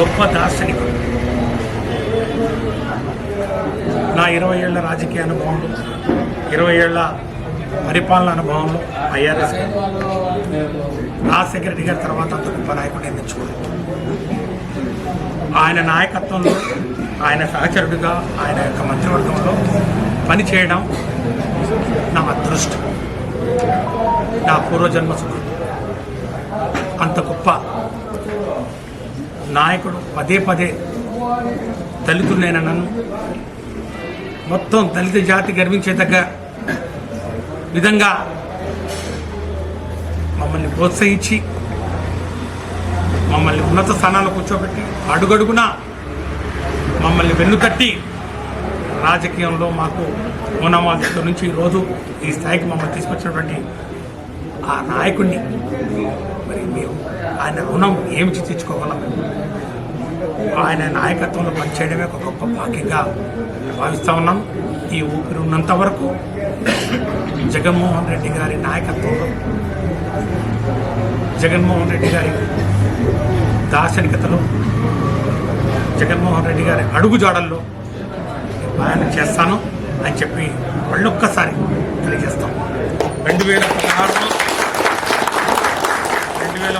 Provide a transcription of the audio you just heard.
గొప్ప దార్శనికుడు నా ఇరవై ఏళ్ళ రాజకీయ అనుభవంలో ఇరవై ఏళ్ళ పరిపాలన అనుభవంలో ఐఆర్ఎస్ రాజశేఖర రెడ్డి గారి తర్వాత అంత గొప్ప నాయకుడు నేను ఆయన నాయకత్వంలో ఆయన సహచరుడిగా ఆయన యొక్క మంత్రివర్గంలో పనిచేయడం నా అదృష్టం. నా పూర్వజన్మ సుఖం అంత గొప్ప నాయకుడు పదే పదే దళితులైన నన్ను మొత్తం దళిత జాతి గర్వించేతగ్గ విధంగా మమ్మల్ని ప్రోత్సహించి మమ్మల్ని ఉన్నత స్థానాల్లో కూర్చోబెట్టి అడుగడుగునా మమ్మల్ని వెన్నుతట్టి రాజకీయంలో మాకు ఓనమాల నుంచి ఈరోజు ఈ స్థాయికి మమ్మల్ని తీసుకొచ్చినటువంటి ఆ నాయకుడిని ఆయన రుణం ఏమి తెచ్చుకోగలం ఆయన నాయకత్వంలో పనిచేయడమే ఒక గొప్ప భాగ్యంగా భావిస్తూ ఉన్నాం. ఈ ఊపిరి ఉన్నంత వరకు జగన్మోహన్ రెడ్డి గారి నాయకత్వంలో జగన్మోహన్ రెడ్డి గారి దార్శనికతలో జగన్మోహన్ రెడ్డి గారి అడుగుజాడల్లో ప్రయాణం చేస్తాను అని చెప్పి మళ్ళొక్కసారి తెలియజేస్తాం. రెండు వేల పదహారులో